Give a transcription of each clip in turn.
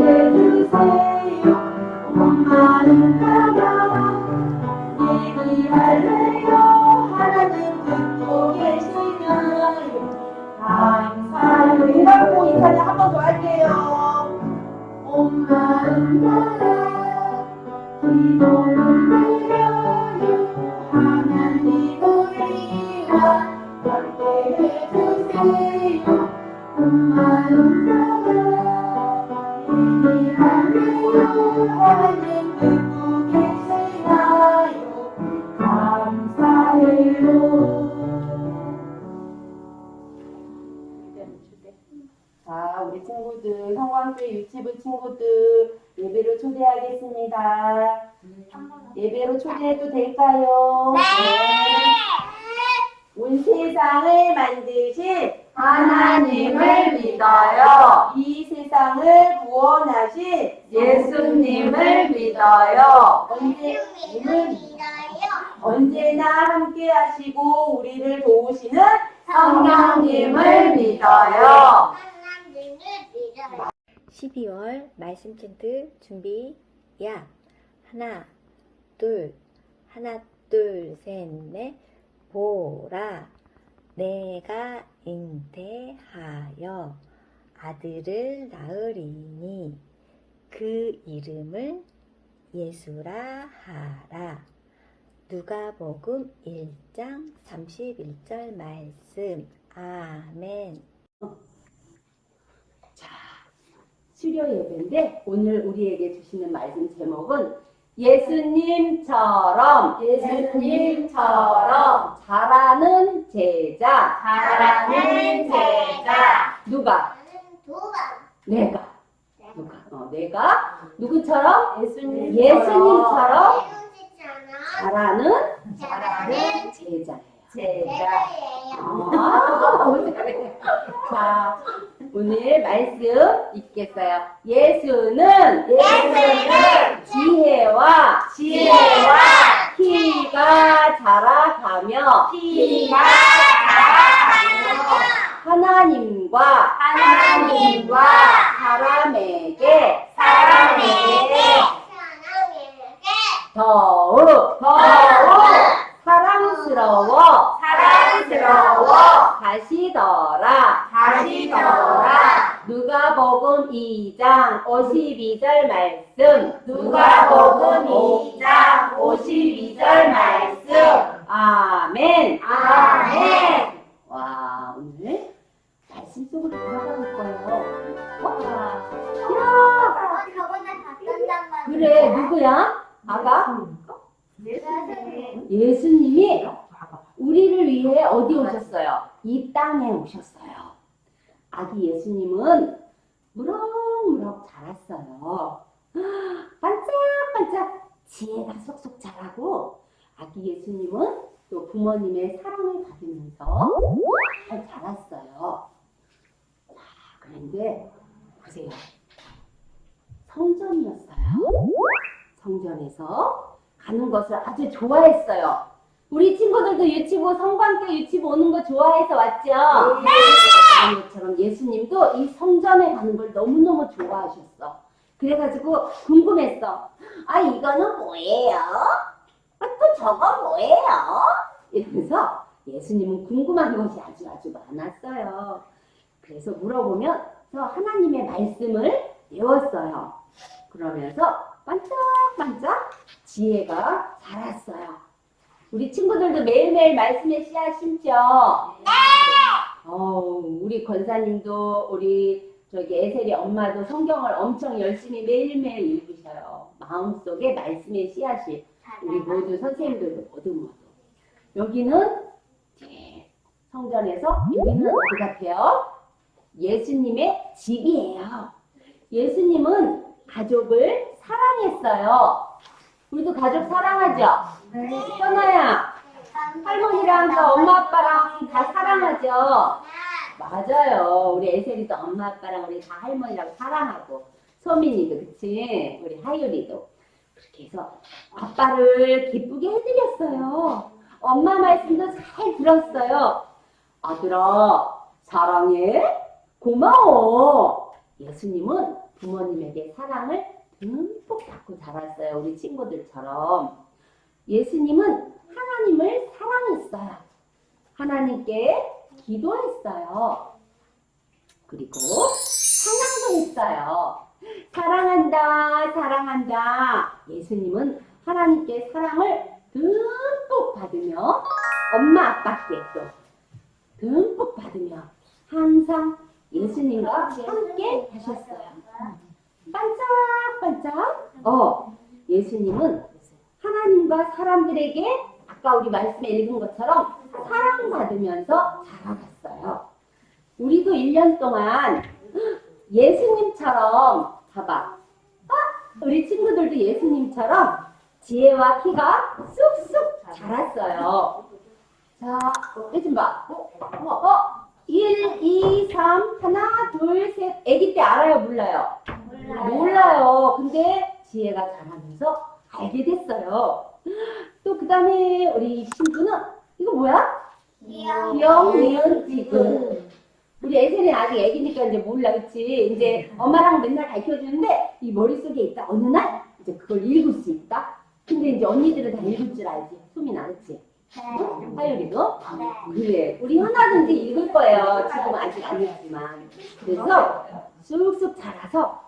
함 하나님 듣고 계시나요 감사해요 자, 우리 친구들, 성광교회 유치부 친구들 예배로 초대하겠습니다. 예배로 초대해도 될까요? 네. 온 세상을 만드신 하나님을 믿어요. 이 세상을 구원하신 예수님을 믿어요. 언제님을 언제나 함께 하시고 우리를 도우시는 성령님을 믿어요. 12월 말씀 챈트 준비 야 하나 둘 하나 둘 셋 넷 보라 내가 잉태하여 아들을 낳으리니 그 이름을 예수라 하라. 누가복음 1장 31절 말씀. 아멘. 수료 예배인데 오늘 우리에게 주시는 말씀 제목은 예수님처럼 예수님처럼 잘하는 제자. 잘하는 제자. 누가? 내가. 누가? 어, 내가? 누구처럼? 예수님 예수님처럼 잘하는 잘하는 제자예요. 제자. 아, 잘해. 자, 오늘 말씀 읽겠어요. 예수는 예수는 지혜와 지혜와 키가 자라가며 키가 자라가며 하나님과 하나님과 사람에게 사람에게 더욱 더욱 사랑스러워 사랑스러워 가시더라. 가시더라. 누가복음 2장 52절 말씀. 누가복음 2장 52 오셨어요. 아기 예수님은 무럭무럭 자랐어요. 반짝반짝 지혜가 쏙쏙 자라고 아기 예수님은 또 부모님의 사랑을 받으면서 잘 자랐어요. 자, 그런데 보세요. 성전이었어요. 성전에서 가는 것을 아주 좋아했어요. 우리 친구들도 유치부 성관교 유치부 오는 거 좋아해서 왔죠? 그런 것처럼 예수님도 이 성전에 가는 걸 너무너무 좋아하셨어. 그래가지고 궁금했어. 아, 이거는 뭐예요? 아, 또 저거 뭐예요? 이러면서 예수님은 궁금한 것이 아주 아주 많았어요. 그래서 물어보면 저 하나님의 말씀을 배웠어요. 그러면서 반짝반짝 지혜가 자랐어요. 우리 친구들도 매일매일 말씀의 씨앗 심죠? 네! 어, 우리 권사님도 우리 저기 에셀이 엄마도 성경을 엄청 열심히 매일매일 읽으셔요. 마음속에 말씀의 씨앗이 우리 모두 선생님들도 모두 모두. 여기는 이제 성전에서 여기는 어디 같아요? 예수님의 집이에요. 예수님은 가족을 사랑했어요. 우리도 가족 사랑하죠? 현아야, 할머니랑 또 엄마 아빠랑 다 사랑하죠? 맞아요. 우리 에셀이도 엄마 아빠랑 우리 다 할머니랑 사랑하고 소민이도 그치? 우리 하율이도 그렇게 해서 아빠를 기쁘게 해드렸어요. 어, 엄마 말씀도 잘 들었어요. 아들아, 사랑해? 고마워. 예수님은 부모님에게 사랑을 듬뿍 받고 자랐어요. 우리 친구들처럼. 예수님은 하나님을 사랑했어요. 하나님께 기도했어요. 그리고 찬양도 했어요. 사랑한다, 사랑한다. 예수님은 하나님께 사랑을 듬뿍 받으며 엄마 아빠께 또 듬뿍 받으며 항상 예수님과 함께 하셨어요. 반짝반짝. 어, 예수님은 하나님과 사람들에게 아까 우리 말씀에 읽은 것처럼 사랑받으면서 자라갔어요. 우리도 1년 동안 예수님처럼 봐봐. 아, 우리 친구들도 예수님처럼 지혜와 키가 쑥쑥 자랐어요. 자, 어, 요즘 봐. 어, 어, 어, 1, 2, 3, 하나, 둘, 셋. 아기 때 알아요? 몰라요? 몰라요. 근데 지혜가 자라면서 알게 됐어요. 또 그 다음에 우리 신부는 이거 뭐야? 기억, 니은, 지금. 우리 애세는 아직 애기니까 이제 몰라, 그치? 이제 엄마랑 맨날 가르쳐 주는데 이 머릿속에 있다. 어느 날 이제 그걸 읽을 수 있다. 근데 이제 언니들은 다 읽을 줄 알지. 소민 알았지? 하율이도? 그래. 우리 현아든지 읽을 거예요. 지금 아직 안 읽지만. 그래서 쑥쑥 자라서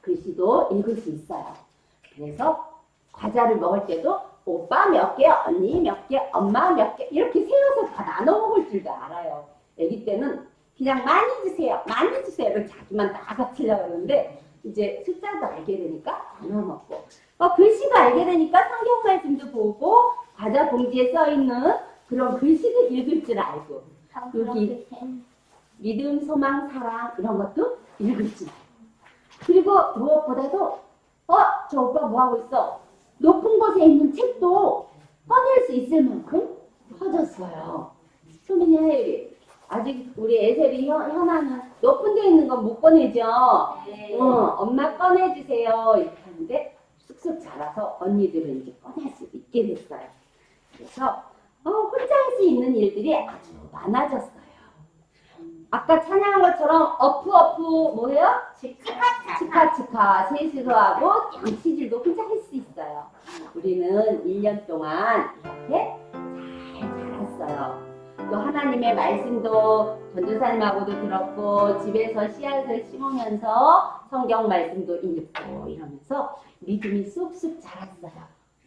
글씨도 읽을 수 있어요. 그래서 과자를 먹을 때도 오빠 몇 개, 언니 몇 개, 엄마 몇 개, 이렇게 세워서 다 나눠 먹을 줄도 알아요. 애기 때는 그냥 많이 주세요, 많이 주세요. 이렇게 자기만 다 같이려고 그러는데, 이제 숫자도 알게 되니까 나눠 먹고, 어, 글씨도 알게 되니까 성경 말씀도 보고, 과자 봉지에 써 있는 그런 글씨도 읽을 줄 알고, 여기 믿음, 소망, 사랑 이런 것도 읽을 줄 알고. 그리고 무엇보다도 어, 저 오빠 뭐 하고 있어? 높은 곳에 있는 책도 꺼낼 수 있을 만큼 커졌어요. 소민이 아직 우리 애셀이 현, 현아는 높은 데 있는 건 못 꺼내죠. 어, 엄마 꺼내주세요. 이렇게 하는데 쑥쑥 자라서 언니들은 이제 꺼낼 수 있게 됐어요. 그래서 어, 혼자 할 수 있는 일들이 아주 많아졌어요. 아까 찬양한 것처럼 어프 어프 뭐예요? 치카 치카 세수도 하고 양치질도 혼자 할 수 있어요. 우리는 1년 동안 이렇게 잘 자랐어요. 또 하나님의 말씀도 전도사님하고도 들었고 집에서 씨앗을 심으면서 성경 말씀도 읽고 이러면서 믿음이 쑥쑥 자랐어요.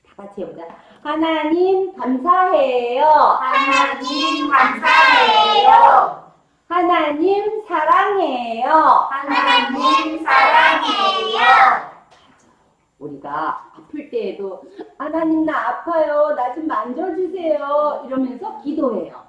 다 같이 해보자. 하나님 감사해요. 하나님 감사해요. 하나님 사랑해요. 하나님 사랑해요. 우리가 아플 때에도 하나님 나 아파요. 나 좀 만져주세요. 이러면서 기도해요.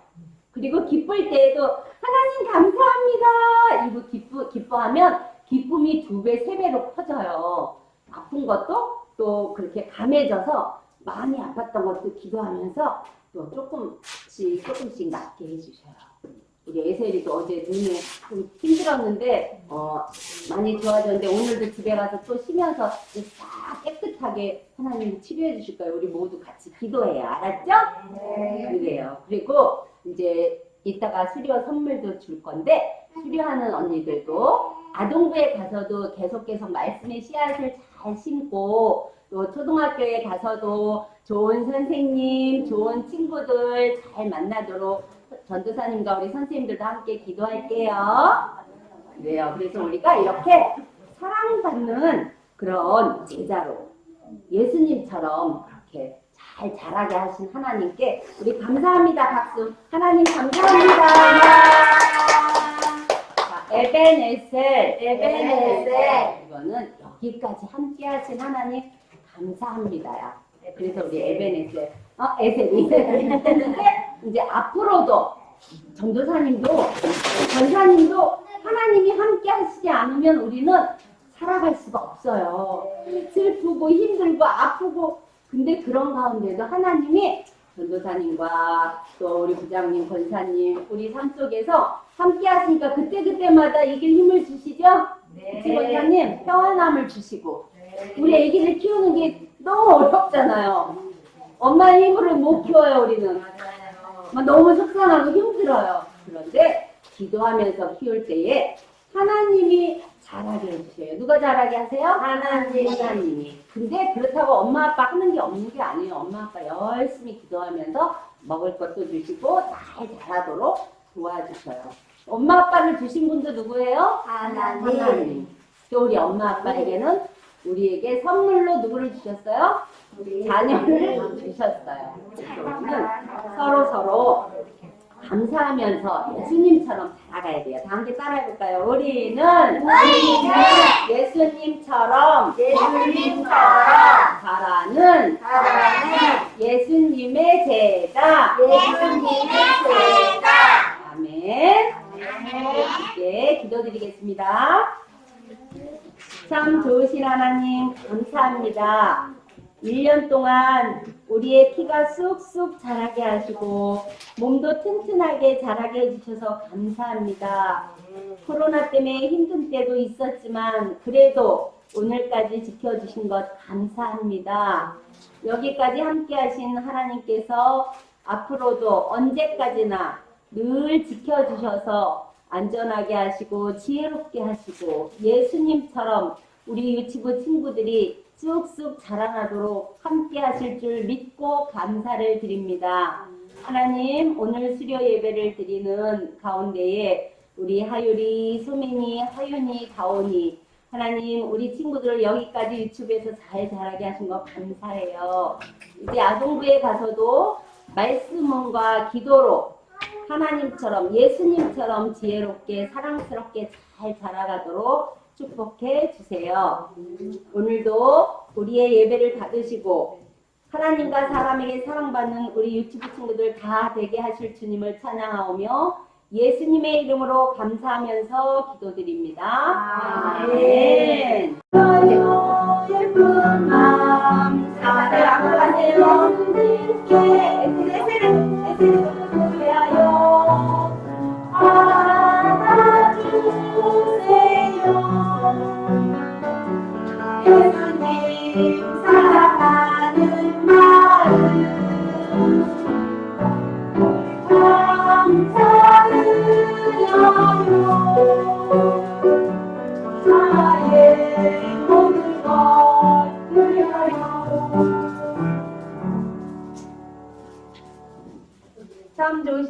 그리고 기쁠 때에도 하나님 감사합니다. 이거 기쁘, 기뻐하면 기쁨이 두 배, 세 배로 커져요. 아픈 것도 또 그렇게 감해져서 많이 아팠던 것도 기도하면서 또 조금씩 조금씩 낫게 해주셔요. 우리 에셀이도 어제 눈에 좀 힘들었는데 어, 많이 좋아졌는데 오늘도 집에 가서 또 쉬면서 싹 깨끗하게 하나님 치료해 주실 거예요. 우리 모두 같이 기도해요. 알았죠? 그래요. 그리고 이제 이따가 수료 선물도 줄 건데 수료하는 언니들도 아동부에 가서도 계속 계속 말씀의 씨앗을 잘 심고 또 초등학교에 가서도 좋은 선생님, 좋은 친구들 잘 만나도록 전도사님과 우리 선생님들도 함께 기도할게요. 그래요. 그래서 우리가 이렇게 사랑받는 그런 제자로 예수님처럼 그렇게 잘 자라게 하신 하나님께 우리 감사합니다. 박수. 하나님 감사합니다. 자, 에베네셀, 에베네셀. 이거는 여기까지 함께 하신 하나님 감사합니다야. 그래서 우리 에베네셀, 어, 에셀이 이제 앞으로도 전도사님도 전사님도 하나님이 함께 하시지 않으면 우리는 살아갈 수가 없어요. 슬프고 힘들고 아프고 근데 그런 가운데도 하나님이 전도사님과 또 우리 부장님, 권사님 우리 삶 속에서 함께 하시니까 그때그때마다 이길 힘을 주시죠? 그치 권사님? 평안함을 주시고 우리 아기를 키우는 게 너무 어렵잖아요. 엄마의 힘으로 못 키워요, 우리는. 막 너무 속상하고 힘들어요. 그런데 기도하면서 키울 때에 하나님이 잘하게 해주세요. 누가 잘하게 하세요? 하나님. 하나님이. 근데 그렇다고 엄마 아빠 하는 게 없는 게 아니에요. 엄마 아빠 열심히 기도하면서 먹을 것도 주시고 잘 자라도록 도와주셔요. 엄마 아빠를 주신 분도 누구예요? 하나님. 하나님. 또 우리 엄마 아빠에게는 우리에게 선물로 누구를 주셨어요? 자녀를 주셨어요. 우리는 서로 서로 감사하면서 예수님처럼 살아가야 돼요. 다 함께 따라해볼까요? 우리는 예수님처럼 예수님처럼 살아는 사랑하는 예수님의 제자. 예수님의 제자. 아멘. 네, 기도드리겠습니다. 참 좋으신 하나님, 감사합니다. 1년 동안 우리의 키가 쑥쑥 자라게 하시고, 몸도 튼튼하게 자라게 해주셔서 감사합니다. 코로나 때문에 힘든 때도 있었지만, 그래도 오늘까지 지켜주신 것 감사합니다. 여기까지 함께 하신 하나님께서 앞으로도 언제까지나 늘 지켜주셔서 안전하게 하시고 지혜롭게 하시고 예수님처럼 우리 유치부 친구들이 쑥쑥 자라나도록 함께 하실 줄 믿고 감사를 드립니다. 하나님 오늘 수료 예배를 드리는 가운데에 우리 하율이, 소민이, 하윤이, 가온이 하나님 우리 친구들을 여기까지 유튜브에서 잘 자라게 하신 거 감사해요. 이제 아동부에 가서도 말씀과 기도로 하나님처럼 예수님처럼 지혜롭게 사랑스럽게 잘 자라가도록 축복해 주세요. 오늘도 우리의 예배를 받으시고 하나님과 사람에게 사랑받는 우리 유튜브 친구들 다 되게 하실 주님을 찬양하오며 예수님의 이름으로 감사하면서 기도드립니다. 아멘. 예쁜 마음 사랑하세요. 주님께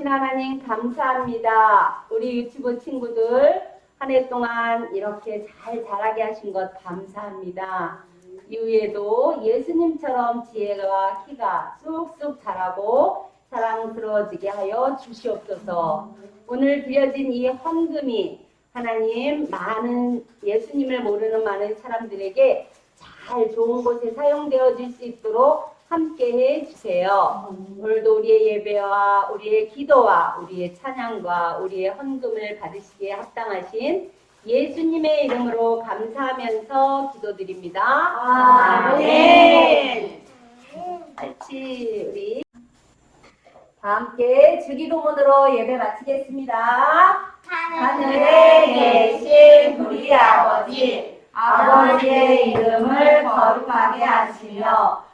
참 좋으신 하나님 감사합니다. 우리 유튜브 친구들 한 해 동안 이렇게 잘 자라게 하신 것 감사합니다. 이후에도 예수님처럼 지혜와 키가 쑥쑥 자라고 사랑스러워지게 하여 주시옵소서. 오늘 드려진 이 헌금이 하나님 많은 예수님을 모르는 많은 사람들에게 잘 좋은 곳에 사용되어 질 수 있도록 함께 해 주세요. 오늘도 우리의 예배와 우리의 기도와 우리의 찬양과 우리의 헌금을 받으시기에 합당하신 예수님의 이름으로 감사하면서 기도드립니다. 아멘. 같이 우리 다 함께 주기도문으로 예배 마치겠습니다. 하늘에 계신 우리 아버지, 아버지의 이름을 거룩하게 하시며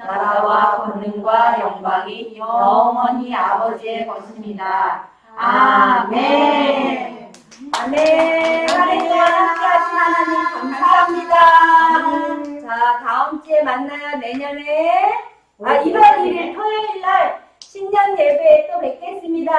나라와 권능과 영광이 영원히 아버지의 것입니다. 아멘. 아멘. 하나님과 함께 하신 하나님 감사합니다. 자, 다음 주에 만나요. 내년에. 아, 1월 1일 토요일 날 신년 예배에 또 뵙겠습니다.